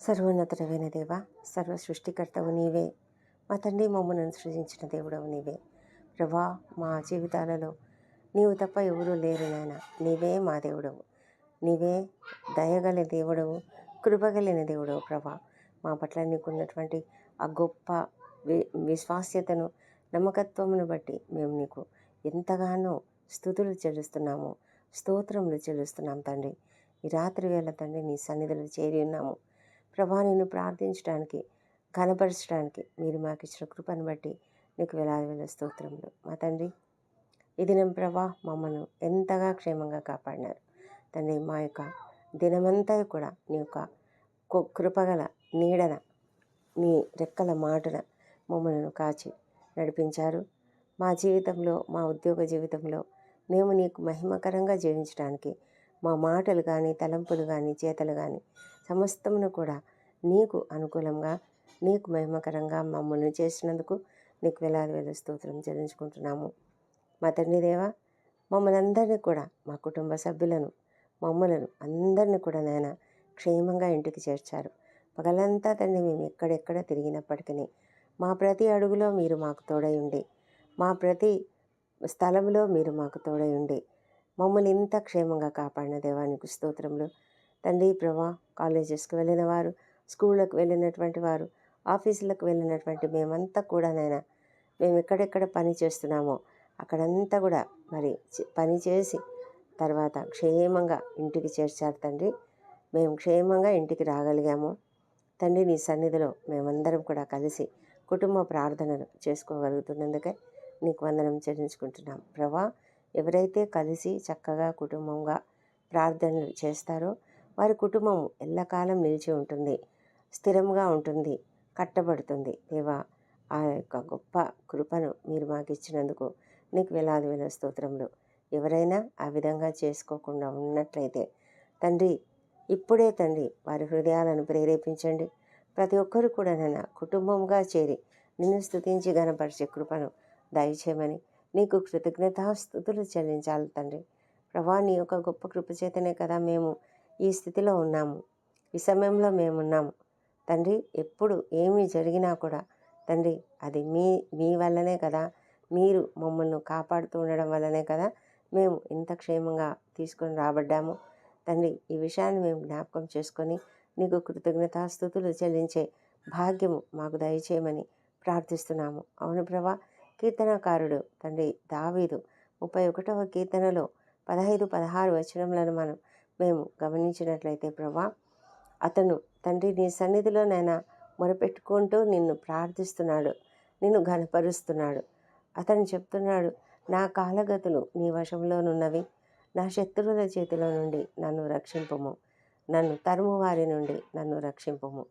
సర్వోన్నతుడవైన దేవ సర్వ సృష్టికర్తవు నీవే. మా తండ్రి మమ్మల్ని సృజించిన దేవుడవు నీవే. ప్రభా మా జీవితాలలో నీవు తప్ప ఎవరూ లేరు నాయన. నీవే మా దేవుడవు. నీవే దయగల దేవుడవు కృపగలిన దేవుడవు ప్రభా. మా పట్ల నీకున్నటువంటి ఆ గొప్ప వి విశ్వాస్యతను నమ్మకత్వమును బట్టి మేము నీకు ఎంతగానో స్థుతులు చెల్లిస్తున్నాము స్తోత్రములు చెల్లిస్తున్నాం తండ్రి. ఈ రాత్రి వేళ తండ్రి నీ సన్నిధిలో చేరి ఉన్నాము. ప్రభా నిన్ను ప్రార్థించడానికి కనపరచడానికి మీరు మాకు ఇచ్చిన కృపను బట్టి నీకు వేలాది వేల స్తోత్రములు. మా తండ్రి ఈ దినం ప్రభా మమ్మల్ని ఎంతగా క్షేమంగా కాపాడినారు. తండ్రి మా యొక్క దినమంతా కూడా నీ యొక్క కు- కృపగల నీడన నీ రెక్కల మాటన మమ్మల్ని కాచి నడిపించారు. మా జీవితంలో మా ఉద్యోగ జీవితంలో మేము నీకు మహిమకరంగా జీవించడానికి మా మాటలు కానీ తలంపులు కానీ చేతలు కానీ సమస్తమును కూడా నీకు అనుకూలంగా నీకు మహిమకరంగా మమ్మల్ని చేసినందుకు నీకు వేలాది వేల స్తోత్రం చెల్లించుకుంటున్నాము. మా తండ్రి దేవా మమ్మల్ని అందరినీ కూడా మా కుటుంబ సభ్యులను మమ్మలను అందరినీ కూడా నాయన క్షేమంగా ఇంటికి చేర్చారు. పగలంతా తండ్రి మేము ఎక్కడెక్కడ తిరిగినప్పటికీ మా ప్రతి అడుగులో మీరు మాకు తోడై ఉండి మా ప్రతి స్థలంలో మీరు మాకు తోడై ఉండి మమ్మల్ని ఇంత క్షేమంగా కాపాడిన దేవానికి స్తోత్రములు తండ్రి ప్రభా కాలేజెస్కి వెళ్ళిన వారు స్కూళ్ళకు వెళ్ళినటువంటి వారు ఆఫీసులకు వెళ్ళినటువంటి మేమంతా కూడా నాయన మేము ఎక్కడెక్కడ పని చేస్తున్నామో అక్కడంతా కూడా మరి పని చేసి తర్వాత క్షేమంగా ఇంటికి చేర్చారు తండ్రి. మేము క్షేమంగా ఇంటికి రాగలిగాము. తండ్రి నీ సన్నిధిలో మేమందరం కూడా కలిసి కుటుంబ ప్రార్థనలు చేసుకోగలుగుతున్నందుకే నీకు వందనం చెల్లించుకుంటున్నాం. ప్రభా ఎవరైతే కలిసి చక్కగా కుటుంబంగా ప్రార్థనలు చేస్తారో వారి కుటుంబం ఎల్లకాలం నిలిచి ఉంటుంది. స్థిరంగా ఉంటుంది. కట్టబడుతుంది. దేవా ఆ యొక్క గొప్ప కృపను మీరు మాకు ఇచ్చినందుకు నీకు వేలాది వేల స్తోత్రములు. ఎవరైనా ఆ విధంగా చేసుకోకుండా ఉన్నట్లయితే తండ్రి ఇప్పుడే తండ్రి వారి హృదయాలను ప్రేరేపించండి. ప్రతి ఒక్కరు కూడా నన్న కుటుంబంగా చేరి నిన్ను స్థుతించి గనపరిచే కృపను దయచేయమని నీకు కృతజ్ఞతాస్థుతులు చెల్లించాలి తండ్రి. ప్రభా నీ యొక్క గొప్ప కృప చేతనే కదా మేము ఈ స్థితిలో ఉన్నాము. ఈ సమయంలో మేమున్నాము. తండ్రి ఎప్పుడు ఏమి జరిగినా కూడా తండ్రి అది మీ మీ వల్లనే కదా. మీరు మమ్మల్ని కాపాడుతూ ఉండడం వల్లనే కదా మేము ఇంత క్షేమంగా తీసుకొని రాబడ్డాము. తండ్రి ఈ విషయాన్ని మేము జ్ఞాపకం చేసుకొని నీకు కృతజ్ఞతాస్థుతులు చెల్లించే భాగ్యము మాకు దయచేయమని ప్రార్థిస్తున్నాము. అవును ప్రభా కీర్తనకారుడు తండ్రి దావీదు ముప్పై ఒకటవ కీర్తనలో పదహైదు పదహారు వచనములను మనం మేము గమనించినట్లయితే ప్రభా అతను తండ్రి నీ సన్నిధిలోనైనా మొరపెట్టుకుంటూ నిన్ను ప్రార్థిస్తున్నాడు నిన్ను ఘనపరుస్తున్నాడు. అతను చెప్తున్నాడు నా కాలగతులు నీ వశంలోనున్నవి నా శత్రువుల చేతిలో నుండి నన్ను రక్షింపుము నన్ను తరుము వారి నుండి నన్ను రక్షింపము.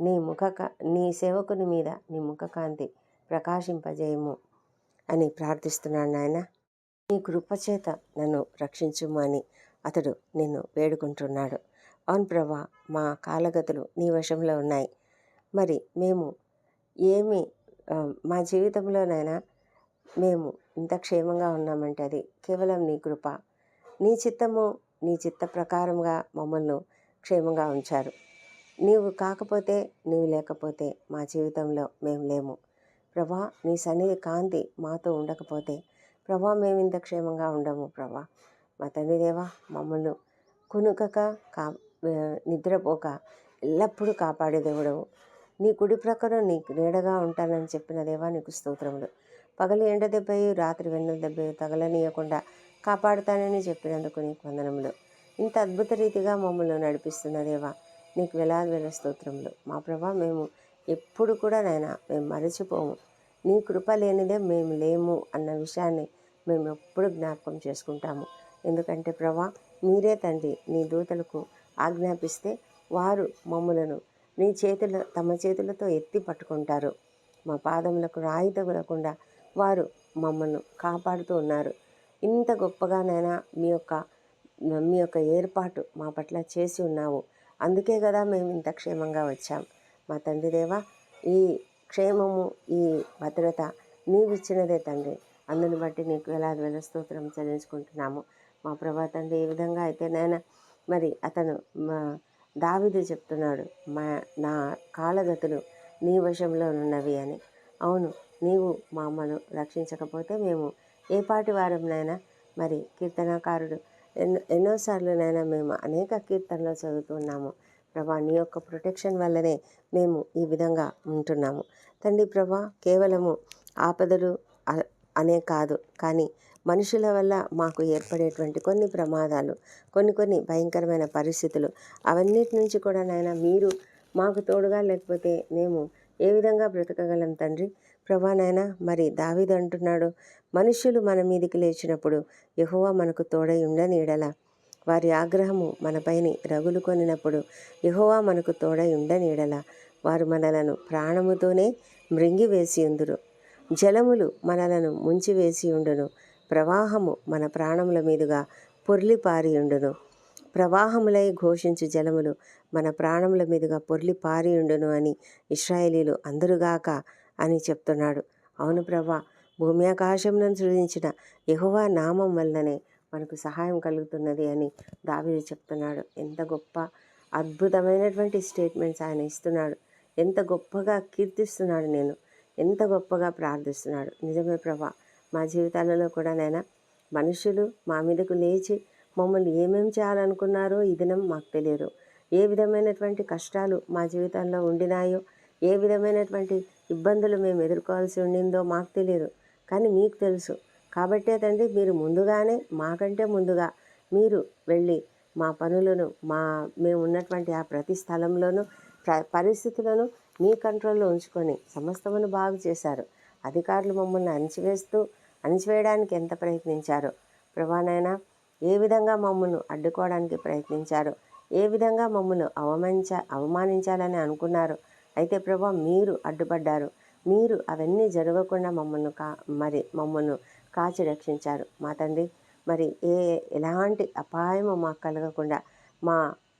నీ ముఖ నీ సేవకుని మీద నీ ముఖకాంతి ప్రకాశింపజేయము అని ప్రార్థిస్తున్నాను నాయన. నీ కృపచేత నన్ను రక్షించుము అని అతడు నిన్ను వేడుకుంటున్నాడు. అవును ప్రభా మా కాలగతులు నీ వశంలో ఉన్నాయి. మరి మేము ఏమి మా జీవితంలోనైనా మేము ఇంత క్షేమంగా ఉన్నామంటే అది కేవలం నీ కృప. నీ చిత్తము నీ చిత్త ప్రకారంగా మమ్మల్ని క్షేమంగా ఉంచారు. నీవు కాకపోతే నీవు లేకపోతే మా జీవితంలో మేము లేము. ప్రభా నీ సన్నిధి కాంతి మాతో ఉండకపోతే ప్రభా మేము ఇంత క్షేమంగా ఉండము ప్రభా. మా తండ్రి దేవా మమ్మల్ని కునుకక కా నిద్రపోక ఎల్లప్పుడూ కాపాడే దేవుడవు. నీ కుడి ప్రకారం నీకు నీడగా ఉంటానని చెప్పిన దేవా నీకు స్తోత్రములు. పగలు ఎండ దెబ్బయు రాత్రి వెన్న దెబ్బయు తగలనీయకుండా కాపాడుతానని చెప్పినందుకు నీకు వందనములు. ఇంత అద్భుత రీతిగా మమ్మల్ని నడిపిస్తున్న దేవా నీకు వేలాది వేల స్తోత్రములు. మా ప్రభా మేము ఎప్పుడు కూడా నాయన మేము మరచిపోము. నీ కృప లేనిదే మేము లేము అన్న విషయాన్ని మేము ఎప్పుడు జ్ఞాపకం చేసుకుంటాము. ఎందుకంటే ప్రభా మీరే తండ్రి నీ దూతలకు ఆజ్ఞాపిస్తే వారు మమ్ములను నీ చేతుల తమ చేతులతో ఎత్తి పట్టుకుంటారు. మా పాదములకు రాయి తగులకుండా వారు మమ్మల్ని కాపాడుతూ ఉన్నారు. ఇంత గొప్పగానైనా మీ యొక్క మీ యొక్క ఏర్పాటు మా పట్ల చేసి ఉన్నావు. అందుకే కదా మేము ఇంత క్షేమంగా వచ్చాం. మా తండ్రి దేవా ఈ క్షేమము ఈ భద్రత నీవిచ్చినదే తండ్రి. అందుని బట్టి నీకు వేలాది వేల స్తోత్రం చెల్లించుకుంటున్నాము. మా ప్రభా తండ్రి ఏ విధంగా అయితే నాయన మరి అతను మా దావిదు చెప్తున్నాడు మా నా కాలగతులు నీ వశంలో ఉన్నవి అని. అవును నీవు మామను రక్షించకపోతే మేము ఏ పాటి వారంనైనా మరి కీర్తనాకారుడు? ఎన్నో ఎన్నోసార్లునైనా మేము అనేక కీర్తనలు చదువుతున్నాము. ప్రభా నీ యొక్క ప్రొటెక్షన్ వల్లనే మేము ఈ విధంగా ఉంటున్నాము. తండ్రి ప్రభా కేవలము ఆపదలు అనే కాదు కానీ మనుషుల వల్ల మాకు ఏర్పడేటువంటి కొన్ని ప్రమాదాలు కొన్ని కొన్ని భయంకరమైన పరిస్థితులు అవన్నిటి నుంచి కూడా నాయన మీరు మాకు తోడుగా లేకపోతే మేము ఏ విధంగా బ్రతకగలం తండ్రి? ప్రభా నాయన మరి దావీదు అంటున్నాడు మనుషులు మన మీదికి లేచినప్పుడు యహోవా మనకు తోడై ఉండనీడల వారి ఆగ్రహము మనపైని రగులు కొనినప్పుడు యెహోవా మనకు తోడై ఉండనీడల వారు మనలను ప్రాణముతోనే మృంగివేసి ఉందురు. జలములు మనలను ముంచివేసి ఉండును. ప్రవాహము మన ప్రాణముల మీదుగా పొర్లిపారియుండును ప్రవాహములై ఘోషించు జలములు మన ప్రాణముల మీదుగా పొర్లి పారి అని ఇస్రాయేలీలు అందరుగాక అని చెప్తున్నాడు. అవును ప్రభా భూమి ఆకాశంను సృజించిన యెహోవా నామం వల్లనే మనకు సహాయం కలుగుతున్నది అని దావీదు చెప్తున్నాడు. ఎంత గొప్ప అద్భుతమైనటువంటి స్టేట్మెంట్స్ ఆయన ఇస్తున్నాడు. ఎంత గొప్పగా కీర్తిస్తున్నాడు నేను. ఎంత గొప్పగా ప్రార్థిస్తున్నాడు. నిజమే ప్రభా మా జీవితాలలో కూడా నైనా. మనుషులు మా మీదకు లేచి మమ్మల్ని ఏమేమి చేయాలనుకున్నారో ఈ దినం మాకు తెలియదు. ఏ విధమైనటువంటి కష్టాలు మా జీవితంలో ఉండినాయో ఏ విధమైనటువంటి ఇబ్బందులు మేము ఎదుర్కోవాల్సి ఉండిందో మాకు తెలియదు. కానీ మీకు తెలుసు. కాబట్టే తండ్రి మీరు ముందుగానే మాకంటే ముందుగా మీరు వెళ్ళి మా పనులను మా మేము ఉన్నటువంటి ఆ ప్రతి స్థలంలోనూ ప్ర పరిస్థితులను మీ కంట్రోల్లో ఉంచుకొని సమస్తమును బాగు చేశారు. అధికారులు మమ్మల్ని అణిచివేస్తూ అణిచివేయడానికి ఎంత ప్రయత్నించారో? ప్రభానైనా ఏ విధంగా మమ్మల్ని అడ్డుకోవడానికి ప్రయత్నించారో? ఏ విధంగా మమ్మల్ని అవమానించ అవమానించాలని అనుకున్నారు? అయితే ప్రభా మీరు అడ్డుపడ్డారు. మీరు అవన్నీ జరగకుండా మమ్మల్ని కా మరి మమ్మల్ని కాచి రక్షించారు. మా తండ్రి మరి ఏ ఎలాంటి అపాయము మాకు కలగకుండా మా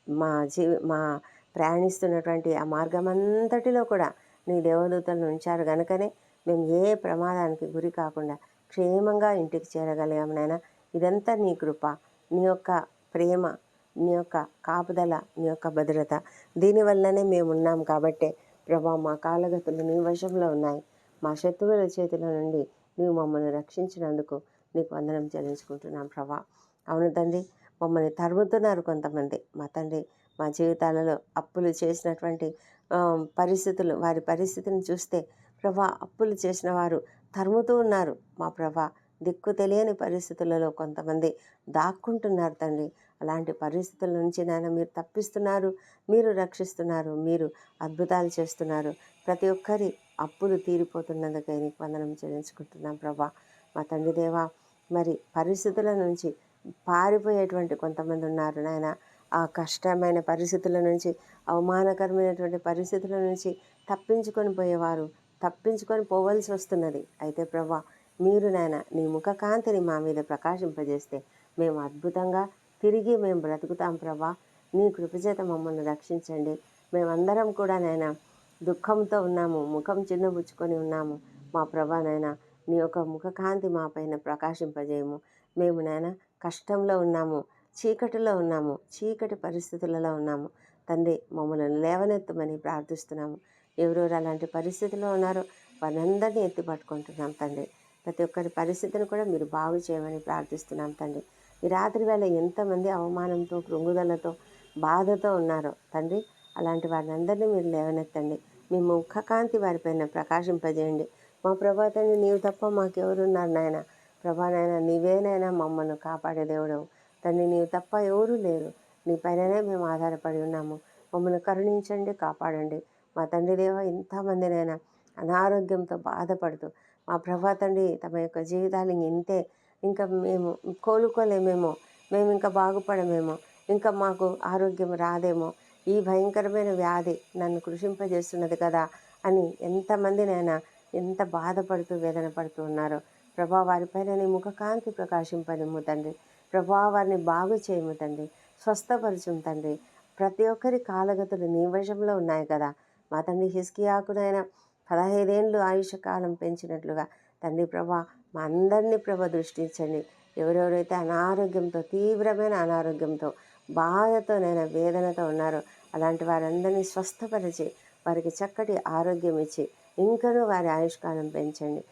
మా జీవి మా ప్రయాణిస్తున్నటువంటి ఆ మార్గం అంతటిలో కూడా నీ దేవదూతలను ఉంచారు కనుకనే మేము ఏ ప్రమాదానికి గురి కాకుండా క్షేమంగా ఇంటికి చేరగలిగాము నాయన. ఇదంతా నీ కృప నీ యొక్క ప్రేమ నీ యొక్క కాపుదల నీ యొక్క భద్రత. దీనివల్లనే మేము ఉన్నాం కాబట్టే ప్రభా మా కాలగతులు నీ వశంలో ఉన్నాయి. మా శత్రువుల చేతుల నుండి నీవు మమ్మల్ని రక్షించినందుకు నీకు వందనం చెల్లించుకుంటున్నాం ప్రభా. అవును తండ్రి మమ్మల్ని తరుముతున్నారు కొంతమంది. మా తండ్రి మా జీవితాలలో అప్పులు చేసినటువంటి పరిస్థితులు వారి పరిస్థితిని చూస్తే ప్రభా అప్పులు చేసిన వారు తరుముతూ ఉన్నారు. మా ప్రభా దిక్కు తెలియని పరిస్థితులలో కొంతమంది దాక్కుంటున్నారు తండ్రి. అలాంటి పరిస్థితుల నుంచి నాయన మీరు తప్పిస్తున్నారు మీరు రక్షిస్తున్నారు మీరు అద్భుతాలు చేస్తున్నారు. ప్రతి ఒక్కరి అప్పులు తీరిపోతున్నందుకై నీకు వందనం చెల్లించుకుంటున్నాం ప్రభా. మా తండ్రి దేవా మరి పరిస్థితుల నుంచి పారిపోయేటువంటి కొంతమంది ఉన్నారు నాయన. ఆ కష్టమైన పరిస్థితుల నుంచి అవమానకరమైనటువంటి పరిస్థితుల నుంచి తప్పించుకొని పోయేవారు తప్పించుకొని పోవలసి వస్తున్నది. అయితే ప్రభా మీరు నాయన నీ ముఖ కాంతిని మా మీద ప్రకాశింపజేస్తే మేము అద్భుతంగా తిరిగి మేము బ్రతుకుతాం ప్రభా. నీ కృపచేత మమ్మల్ని రక్షించండి. మేమందరం కూడా నాయన దుఃఖంతో ఉన్నాము ముఖం చిన్నబుచ్చుకొని ఉన్నాము. మా ప్రభా నాయన నీ యొక్క ముఖకాంతి మా పైన ప్రకాశింపజేయము. మేము నాయన కష్టంలో ఉన్నాము చీకటిలో ఉన్నాము చీకటి పరిస్థితులలో ఉన్నాము. తండ్రి మమ్మల్ని లేవనెత్తమని ప్రార్థిస్తున్నాము. ఎవరెవరు అలాంటి పరిస్థితిలో ఉన్నారో వారందరినీ ఎత్తి పట్టుకుంటున్నాం తండ్రి. ప్రతి ఒక్కరి పరిస్థితిని కూడా మీరు బాగు చేయమని ప్రార్థిస్తున్నాం తండ్రి. ఈ రాత్రి వేళ ఎంతమంది అవమానంతో కృంగుదలతో బాధతో ఉన్నారో తండ్రి అలాంటి వారిని అందరినీ మీరు లేవనెత్తండి. మీ ముఖకాంతి వారిపైన ప్రకాశింపజేయండి. మా ప్రభా తండ్రి నీవు తప్ప మాకెవరున్నారు నాయన? ప్రభా నాయన నీవేనైనా మమ్మల్ని కాపాడే దేవుడవు. తండ్రి నీవు తప్ప ఎవరూ లేరు. నీ పైననే మేము ఆధారపడి ఉన్నాము. మమ్మల్ని కరుణించండి కాపాడండి. మా తండ్రి దేవ ఎంతమందినైనా అనారోగ్యంతో బాధపడుతూ మా ప్రభా తండ్రి తమ యొక్క జీవితాలు ఇంతే. ఇంకా మేము కోలుకోలేమేమో మేము ఇంకా బాగుపడమేమో ఇంకా మాకు ఆరోగ్యం రాదేమో ఈ భయంకరమైన వ్యాధి నన్ను కృషింపజేస్తున్నది కదా అని ఎంతమందినైనా ఎంత బాధపడుతూ వేదన పడుతూ ఉన్నారో ప్రభా వారిపైన నీ ముఖకాంతి ప్రకాశింపనిమ్ము తండ్రి. ప్రభా వారిని బాగు చేయము తండ్రి. స్వస్థపరచుము తండ్రి. ప్రతి ఒక్కరి కాలగతులు నీ వశంలో ఉన్నాయి కదా. మా తండ్రి హిస్కియాకునైనా పదహైదేండ్లు ఆయుష పెంచినట్లుగా. తండ్రి ప్రభా మా అందరినీ ప్రభ దృష్టించండి. ఎవరెవరైతే అనారోగ్యంతో తీవ్రమైన అనారోగ్యంతో బాధతోనైనా వేదనతో ఉన్నారో అలాంటి వారందరినీ స్వస్థపరిచి వారికి చక్కటి ఆరోగ్యం ఇచ్చి ఇంకనూ వారి ఆయుష్కాలం పెంచండి.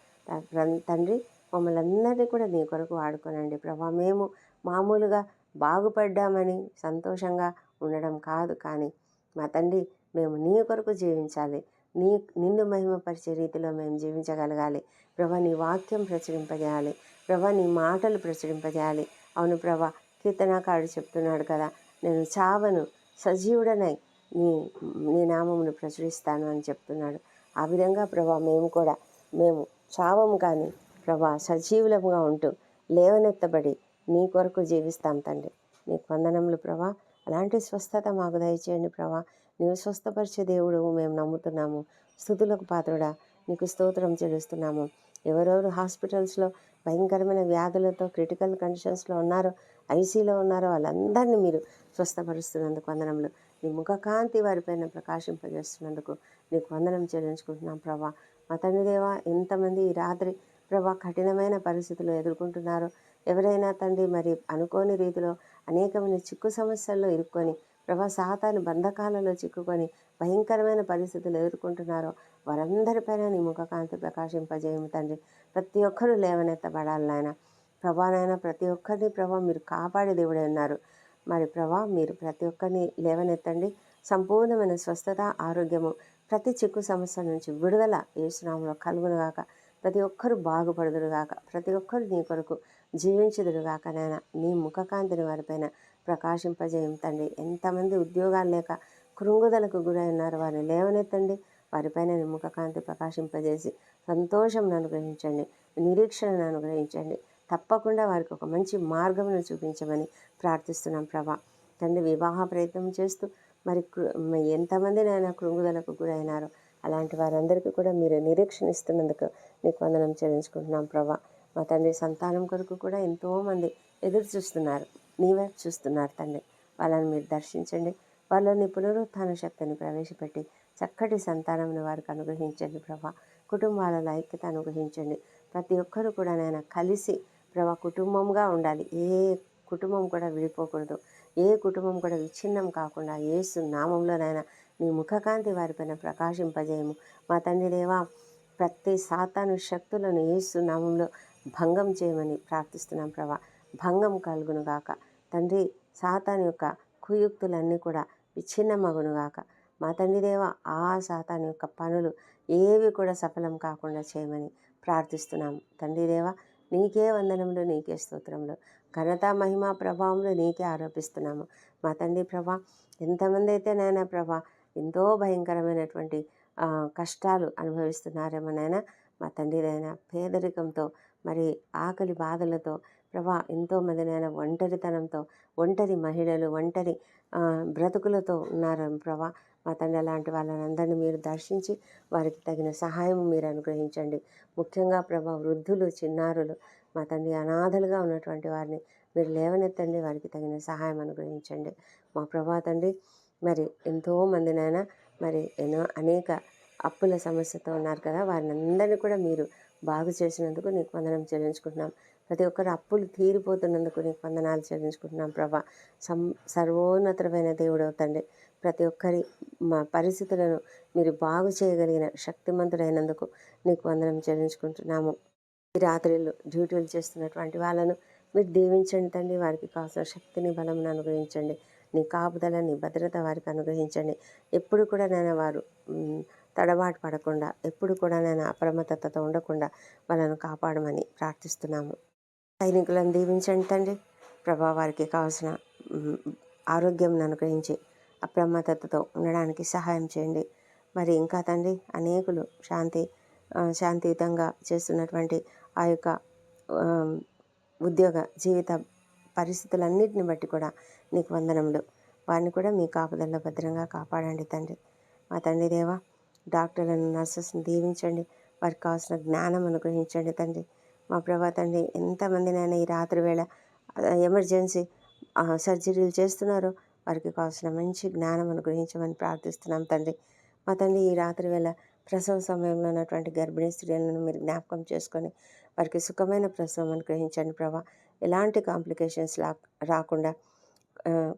తండ్రి మమ్మల్ని అందరినీ కూడా నీ కొరకు వాడుకోనండి. ప్రభా మేము మామూలుగా బాగుపడ్డామని సంతోషంగా ఉండడం కాదు కానీ మా తండ్రి మేము నీ కొరకు జీవించాలి. నీ నిన్ను మహిమపరిచే రీతిలో మేము జీవించగలగాలి. ప్రభా నీ వాక్యం ప్రచురింపజేయాలి. ప్రభా నీ మాటలు ప్రచురింపజేయాలి. అవును ప్రభా కీర్తనాకారుడు చెప్తున్నాడు కదా నేను చావను సజీవుడనై నీ నీ నామమును ప్రచురిస్తాను అని చెప్తున్నాడు. ఆ విధంగా ప్రభా మేము కూడా మేము చావము కానీ ప్రభా సజీవులముగా ఉంటూ లేవనెత్తబడి నీ కొరకు జీవిస్తాం తండ్రి. నీకు వందనములు ప్రభా. అలాంటి స్వస్థత మాకు దయచేయండి ప్రభా. నీవు స్వస్థపరిచే దేవుడు మేము నమ్ముతున్నాము. స్థుతులకు పాత్రుడా నీకు స్తోత్రం చెల్లిస్తున్నాము. ఎవరెవరు హాస్పిటల్స్లో భయంకరమైన వ్యాధులతో క్రిటికల్ కండిషన్స్లో ఉన్నారో ఐసీలో ఉన్నారో వాళ్ళందరినీ మీరు స్వస్థపరుస్తున్నందుకు వందనములు. నీ ముఖకాంతి వారిపైన ప్రకాశింపజేస్తున్నందుకు నీకు వందనం చెల్లించుకుంటున్నాం ప్రభా. మా తండ్రి దేవా ఎంతమంది ఈ రాత్రి ప్రభా కఠినమైన పరిస్థితులు ఎదుర్కొంటున్నారో ఎవరైనా తండ్రి మరి అనుకోని రీతిలో అనేకమైన చిక్కు సమస్యల్లో ఇరుక్కొని ప్రభా సాతాను బంధకాలలో చిక్కుకొని భయంకరమైన పరిస్థితులు ఎదుర్కొంటున్నారో వారందరిపైన నీ ముఖకాంతి ప్రకాశింపజేయము తండ్రి. ప్రతి ఒక్కరూ లేవనెత్తబడాలి నాయన. ప్రభానైనా ప్రతి ఒక్కరిని ప్రభా మీరు కాపాడే దేవుడే ఉన్నారు. మరి ప్రభా మీరు ప్రతి ఒక్కరిని లేవనెత్తండి. సంపూర్ణమైన స్వస్థత ఆరోగ్యము ప్రతి చిక్కు సమస్య నుంచి విడుదల ఏసునామంలో కలుగునుగాక ప్రతి ఒక్కరు బాగుపడుదురుగాక ప్రతి ఒక్కరు నీ కొరకు జీవించుదురుగాక నాయన. నీ ముఖకాంతిని వారిపైన ప్రకాశింపజేయం తండ్రి. ఎంతమంది ఉద్యోగాలు లేక కృంగుదలకు గురై ఉన్నారు వారిని లేవనెత్తండి. వారిపైన నీ ప్రకాశింపజేసి సంతోషం అనుగ్రహించండి. నిరీక్షణను అనుగ్రహించండి. తప్పకుండా వారికి ఒక మంచి మార్గమును చూపించమని ప్రార్థిస్తున్నాం ప్రభా. తండ్రి వివాహ ప్రయత్నం చేస్తూ మరి కృ- మ- ఎంతమంది నాయన కృంగుదలకు గురైనారో అలాంటి వారందరికీ కూడా మీరు నిరీక్షణ ఇస్తున్నందుకు నీకు వందనం చెల్లించుకుంటున్నాం ప్రభా. మా తండ్రి సంతానం కొరకు కూడా ఎంతోమంది ఎదురు చూస్తున్నారు. నీ వైపు చూస్తున్నారు తండ్రి వాళ్ళని మీరు దర్శించండి. వాళ్ళని పునరుత్థాన శక్తిని ప్రవేశపెట్టి చక్కటి సంతానంను వారికి అనుగ్రహించండి ప్రభా. కుటుంబాలలో ఐక్యత అనుగ్రహించండి. ప్రతి ఒక్కరు కూడా నేను కలిసి ప్రభా కుటుంబంగా ఉండాలి. ఏ కుటుంబం కూడా విడిపోకూడదు. ఏ కుటుంబం కూడా విచ్ఛిన్నం కాకుండా ఏసు నామంలోనైనా నీ ముఖకాంతి వారిపైన ప్రకాశింపజేయము. మా తండ్రి దేవా ప్రతి సాతాను శక్తులను ఏసు నామంలో భంగం చేయమని ప్రార్థిస్తున్నాం ప్రభా. భంగం కలుగునుగాక తండ్రి సాతాన్ యొక్క కుయుక్తులన్నీ కూడా విచ్ఛిన్నమగును గాక. మా తండ్రి దేవ ఆ సాతాన్ యొక్క పనులు ఏవి కూడా సఫలం కాకుండా చేయమని ప్రార్థిస్తున్నాం. తండ్రి దేవ నీకే వందనములు నీకే స్తోత్రములు. ఘనత మహిమ ప్రభావములు నీకే ఆరోపిస్తున్నాము. మా తండ్రి ప్రభా ఎంతమంది అయితే నాయన ప్రభా ఎంతో భయంకరమైనటువంటి కష్టాలు అనుభవిస్తున్నారేమో నాయన మా తండ్రి నాయన పేదరికంతో మరి ఆకలి బాధలతో ప్రభా ఎంతోమంది నాయన ఒంటరితనంతో ఒంటరి మహిళలు ఒంటరి బ్రతుకులతో ఉన్నారు ప్రభా. మా తండ్రి అలాంటి వాళ్ళని మీరు దర్శించి వారికి తగిన సహాయం మీరు అనుగ్రహించండి. ముఖ్యంగా ప్రభా వృద్ధులు చిన్నారులు మా తండ్రి అనాథలుగా ఉన్నటువంటి వారిని మీరు లేవనెత్తండి వారికి తగిన సహాయం అనుగ్రహించండి. మా ప్రభా తండ్రి మరి ఎంతోమందినైనా మరి ఎన్నో అనేక అప్పుల సమస్యతో ఉన్నారు కదా వారిని అందరినీ కూడా మీరు బాగు చేసినందుకు నీకు వందనం చెల్లించుకుంటున్నాం. ప్రతి ఒక్కరు అప్పులు తీరిపోతున్నందుకు నీకు వందనాలు చెల్లించుకుంటున్నాం ప్రభా. సం సర్వోన్నతమైన దేవుడు తండ్రి. ప్రతి ఒక్కరి మా పరిస్థితులను మీరు బాగు చేయగలిగిన శక్తిమంతుడైనందుకు నీకు వందనం చెల్లించుకుంటున్నాము. ఈ రాత్రిలో డ్యూటీలు చేస్తున్నటువంటి వాళ్ళను మీరు దీవించండి తండ్రి. వారికి కావాల్సిన శక్తిని బలమును అనుగ్రహించండి. నీ కాపుదల నీ భద్రత వారికి అనుగ్రహించండి. ఎప్పుడు కూడా నేను వారు తడబాటు పడకుండా ఎప్పుడు కూడా నేను అప్రమత్తతతో ఉండకుండా వాళ్ళను కాపాడమని ప్రార్థిస్తున్నాము. సైనికులను దీవించండి తండ్రి ప్రభా వారికి కావాల్సిన ఆరోగ్యం అనుగ్రహించి అప్రమత్తతతో ఉండడానికి సహాయం చేయండి. మరి ఇంకా తండ్రి అనేకులు శాంతి శాంతియుతంగా చేస్తున్నటువంటి ఆ యొక్క ఉద్యోగ జీవిత పరిస్థితులన్నిటిని బట్టి కూడా నీకు వందనములు. వారిని కూడా మీ కాపుదల్లో భద్రంగా కాపాడండి తండ్రి. మా తండ్రి దేవా డాక్టర్లను నర్సెస్ని దీవించండి. వారికి కావాల్సిన జ్ఞానం అనుగ్రహించండి తండ్రి. మా ప్రభా తండ్రి ఎంతమందినైనా ఈ రాత్రి వేళ ఎమర్జెన్సీ సర్జరీలు చేస్తున్నారో? వారికి కావాల్సిన మంచి జ్ఞానం అనుగ్రహించమని ప్రార్థిస్తున్నాం తండ్రి. మా తండ్రి ఈ రాత్రి వేళ ప్రసవ సమయంలో ఉన్నటువంటి గర్భిణీ స్త్రీలను మీరు జ్ఞాపకం చేసుకొని వారికి సుఖమైన ప్రసవం అనుగ్రహించండి ప్రభా. ఎలాంటి కాంప్లికేషన్స్ లా రాకుండా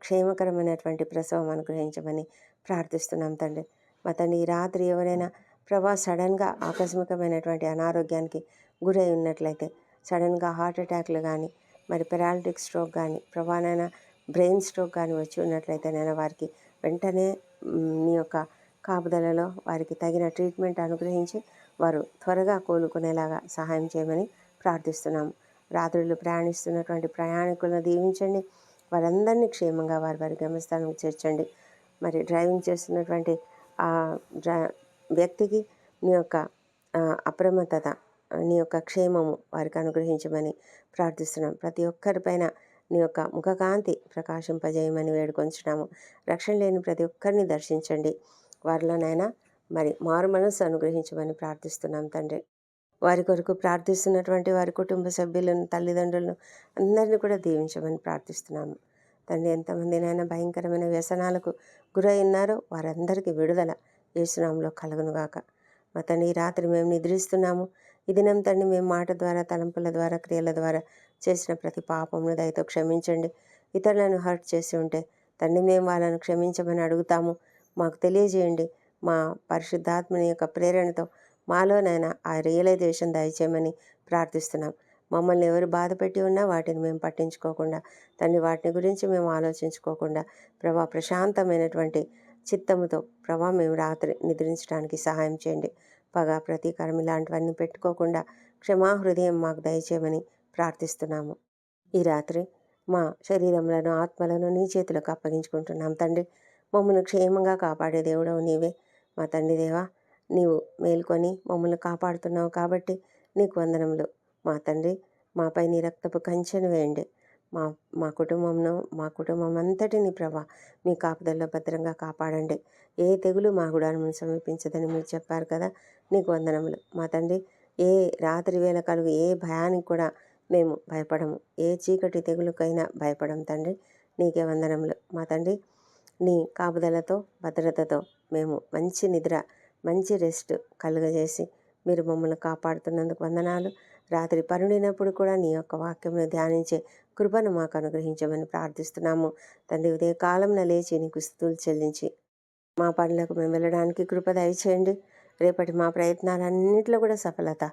క్షేమకరమైనటువంటి ప్రసవం అనుగ్రహించమని ప్రార్థిస్తున్నాం తండ్రి. మా తండ్రి ఈ రాత్రి ఎవరైనా ప్రభా సడన్గా ఆకస్మికమైనటువంటి అనారోగ్యానికి గురై ఉన్నట్లయితే సడన్గా హార్ట్ అటాక్లు కానీ మరి పెరాలిటిక్ స్ట్రోక్ కానీ ప్రభానైనా బ్రెయిన్ స్ట్రోక్ కానీ వచ్చి ఉన్నట్లయితే నేను వారికి వెంటనే మీ నీ యొక్క కాపుదలలో వారికి తగిన ట్రీట్మెంట్ అనుగ్రహించి వారు త్వరగా కోలుకునేలాగా సహాయం చేయమని ప్రార్థిస్తున్నాము. రాత్రులు ప్రయాణిస్తున్నటువంటి ప్రయాణికులను దీవించండి. వారందరినీ క్షేమంగా వారి వారి గమ్యస్థానం చేర్చండి. మరి డ్రైవింగ్ చేస్తున్నటువంటి డ్రై వ్యక్తికి నీ యొక్క అప్రమత్తత నీ యొక్క క్షేమము వారికి అనుగ్రహించమని ప్రార్థిస్తున్నాం. ప్రతి ఒక్కరిపైన నీ యొక్క ముఖకాంతి ప్రకాశింపజేయమని వేడుకొంచున్నాము. రక్షణ లేని ప్రతి ఒక్కరిని దర్శించండి. వారిలోనైనా మరి మారు మనసు అనుగ్రహించమని ప్రార్థిస్తున్నాం తండ్రి. వారి కొరకు ప్రార్థిస్తున్నటువంటి వారి కుటుంబ సభ్యులను తల్లిదండ్రులను అందరినీ కూడా దీవించమని ప్రార్థిస్తున్నాము. తండ్రి ఎంతమందినైనా భయంకరమైన వ్యసనాలకు గురై ఉన్నారో వారందరికీ విడుదల యేసునామంలో కలుగునుగాక. మా తండ్రి ఈ రాత్రి మేము నిద్రిస్తున్నాము. ఈ దినం తండ్రి మేము మాట ద్వారా తలంపుల ద్వారా క్రియల ద్వారా చేసిన ప్రతి పాపమును దయతో క్షమించండి. ఇతరులను హర్ట్ చేసి ఉంటే తండ్రి మేము వాళ్ళను క్షమించమని అడుగుతాము. మాకు తెలియజేయండి. మా పరిశుద్ధాత్మని యొక్క ప్రేరణతో మాలోనైనా ఆ రియలైజేషన్ దయచేయమని ప్రార్థిస్తున్నాం. మమ్మల్ని ఎవరు బాధ పెట్టి ఉన్నా వాటిని మేము పట్టించుకోకుండా తండ్రి వాటిని గురించి మేము ఆలోచించుకోకుండా ప్రభా ప్రశాంతమైనటువంటి చిత్తముతో ప్రభా మేము రాత్రి నిద్రించడానికి సహాయం చేయండి. పగ ప్రతీకారం ఇలాంటివన్నీ పెట్టుకోకుండా క్షమాహృదయం మాకు దయచేయమని ప్రార్థిస్తున్నాము. ఈ రాత్రి మా శరీరములను ఆత్మలను నీ చేతులకు అప్పగించుకుంటున్నాం. తండ్రి మమ్మల్ని క్షేమంగా కాపాడే దేవుడవు నీవే. మా తండ్రి దేవా నీవు మేల్కొని మమ్మల్ని కాపాడుతున్నావు కాబట్టి నీకు వందనములు. మా తండ్రి మాపై నీ రక్తపు కంచెను వేయండి. మా మా కుటుంబంను మా కుటుంబం అంతటిని ప్రభా మీ కాపుదల్లో భద్రంగా కాపాడండి. ఏ తెగులు మా గుడాలను సమీపించదని మీరు చెప్పారు కదా నీకు వందనములు. మా తండ్రి ఏ రాత్రి వేళ కలుగు ఏ భయానికి కూడా మేము భయపడము. ఏ చీకటి తెగులుకైనా భయపడం తండ్రి నీకే వందనములు. మా తండ్రి నీ కాపుదలతో భద్రతతో మేము మంచి నిద్ర మంచి రెస్ట్ కలుగజేసి మీరు మమ్మల్ని కాపాడుతున్నందుకు వందనాలు. రాత్రి పరుడినప్పుడు కూడా నీ యొక్క వాక్యమును ధ్యానించే కృపను మాకు అనుగ్రహించమని ప్రార్థిస్తున్నాము. తండ్రి ఉదయ కాలం లేచి నీకు స్థుతులు చెల్లించి మా పనులకు మేము వెళ్ళడానికి కృప దయచేయండి. రేపటి మా ప్రయత్నాలన్నింటిలో కూడా సఫలత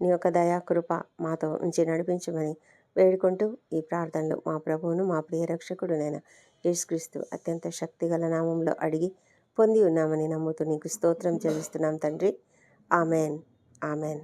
నీ యొక్క దయా కృప మాతో ఉంచి నడిపించమని వేడుకుంటూ ఈ ప్రార్థనలు మా ప్రభువును మా ప్రియ రక్షకుడు నేను యేసుక్రీస్తు అత్యంత శక్తిగల నామంలో అడిగి పొంది ఉన్నామని నమ్ముతూ నీకు స్తోత్రం చెల్లిస్తున్నాం తండ్రి. ఆమెన్. ఆమెన్.